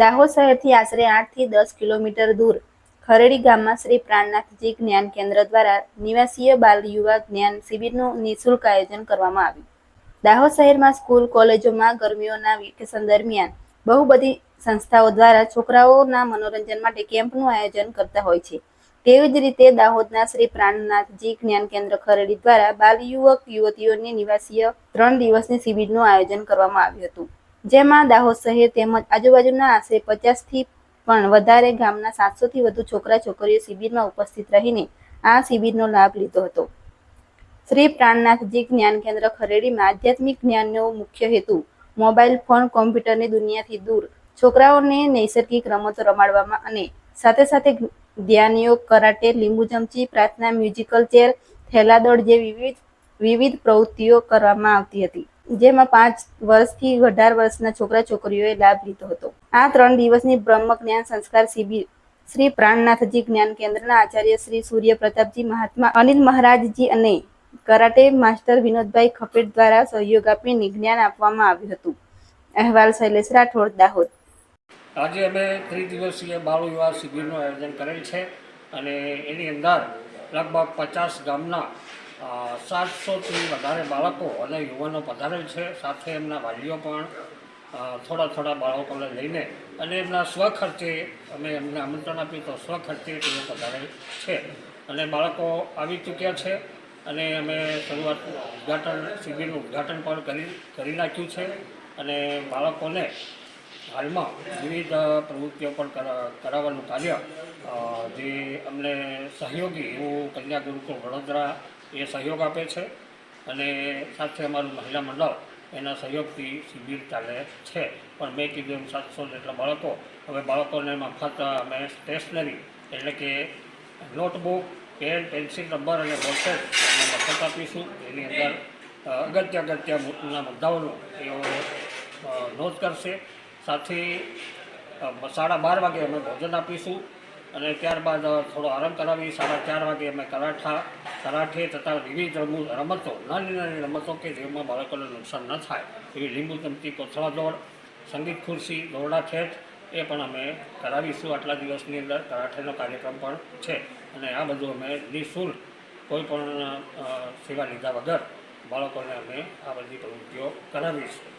દાહોદ શહેરથી આશરે આઠથી દસ કિલોમીટર દૂર ખરેડી ગામમાં શ્રી પ્રાણનાથજી જ્ઞાન કેન્દ્ર દ્વારા નિવાસીય બાલ યુવા જ્ઞાન શિબિરનું નિઃશુલ્ક આયોજન કરવામાં આવ્યું. દાહોદ શહેરમાં સ્કૂલ, કોલેજોમાં ગરમીઓના વેકેશન દરમિયાન બહુ બધી સંસ્થાઓ દ્વારા છોકરાઓના મનોરંજન માટે કેમ્પનું આયોજન કરતા હોય છે. તેવી જ રીતે દાહોદના શ્રી પ્રાણનાથજી જ્ઞાન કેન્દ્ર ખરેડી દ્વારા બાલ યુવક યુવતીઓની નિવાસીય ત્રણ દિવસની શિબિરનું આયોજન કરવામાં આવ્યું હતું. જેમાં દાહોદ શહેર તેમજ આજુબાજુના આશરે પચાસથી પણ વધારે ગામના સાતસોથી વધુ છોકરા છોકરીઓ શિબિરમાં ઉપસ્થિત રહીને આ શિબિરનો લાભ લીધો હતો. શ્રી પ્રાણનાથજી જ્ઞાન કેન્દ્ર ખરેડીમાં આધ્યાત્મિક જ્ઞાનનો મુખ્ય હેતુ મોબાઈલ ફોન કોમ્પ્યુટરની દુનિયાથી દૂર છોકરાઓને નૈસર્ગિક રમતો રમાડવામાં અને સાથે સાથે ધ્યાન કરાટે, લીંબુ ચમચી, પ્રાર્થના, મ્યુઝિકલ ચેર થેલાદોડ જેવી વિવિધ વિવિધ પ્રવૃત્તિઓ કરવામાં આવતી હતી. જેમાં પાંચ વર્ષથી અઢાર વર્ષના છોકરા છોકરીઓએ લાભ લીધો હતો. આ ત્રણ દિવસની બ્રહ્મ જ્ઞાન સંસ્કાર શિબિર શ્રી પ્રાણનાથજી જ્ઞાન કેન્દ્રના આચાર્ય શ્રી સૂર્ય પ્રતાપજી મહાત્મા, અનિલ મહારાજજી અને કરાટે માસ્ટર વિનોદભાઈ ખપેટ દ્વારા સહયોગ આપીને જ્ઞાન આપવામાં આવ્યું હતું. અહેવાલ શૈલેષ રાઠોડ, દાહોદ. આજે અમે ત્રિદિવસીય બાળ વિવાહ શિબિરનું આયોજન કરેલ છે અને એની અંદર લગભગ પચાસ ગામના સાતસોથી વધારે બાળકો અને યુવાનો પધારે છે. સાથે એમના વાલીઓ પણ થોડા થોડા બાળકોને લઈને અને એમના સ્વખર્ચે, અમે એમને આમંત્રણ આપ્યું તો સ્વખર્ચે તેઓ પધારે છે. અને બાળકો આવી ચૂક્યા છે અને અમે શરૂઆત ઉદ્ઘાટન, શિબિરનું ઉદ્ઘાટન પણ કરી કરી નાખ્યું છે. અને બાળકોને હાલમાં વિવિધ પ્રવૃત્તિઓ પણ કરાવવાનું કાર્ય જે અમને સહયોગી એવું કન્યા ગુરુકુળ વડોદરા એ સહયોગ આપે છે અને સાથે અમારું મહિલા મંડળ એના સહયોગથી શિબિર ચાલે છે. પણ મેં કીધું એમ સાતસો જેટલા બાળકો, હવે બાળકોને મફત અમે સ્ટેશનરી એટલે કે નોટબુક, પેન, પેન્સિલ, રબર અને બોટલ અમે મફત આપીશું. એની અંદર અગત્ય અગત્યના મુદ્દાઓનું એઓ નોંધ કરશે. સાથે સાડા બાર વાગે અમે ભોજન આપીશું. અને ત્યારબાદ થોડો આરામ કરાવી સાડા ચાર વાગે અમે કરાઠા, કરાઠે તથા વિવિધ રમુ, રમતો, નાની નાની રમતો કે જેમાં બાળકોને નુકસાન ન થાય, એવી લીંબુ ચમચી કોથળા દોડ, સંગીત ખુરશી, દોરડા ખેંચ, એ પણ અમે કરાવીશું. આટલા દિવસની અંદર કરાઠેનો કાર્યક્રમ પણ છે. અને આ બધું અમે નિઃશુલ્ક કોઈ પણ સેવા લીધા વગર બાળકોને અમે આ બધી પ્રવૃત્તિઓ કરાવીશું.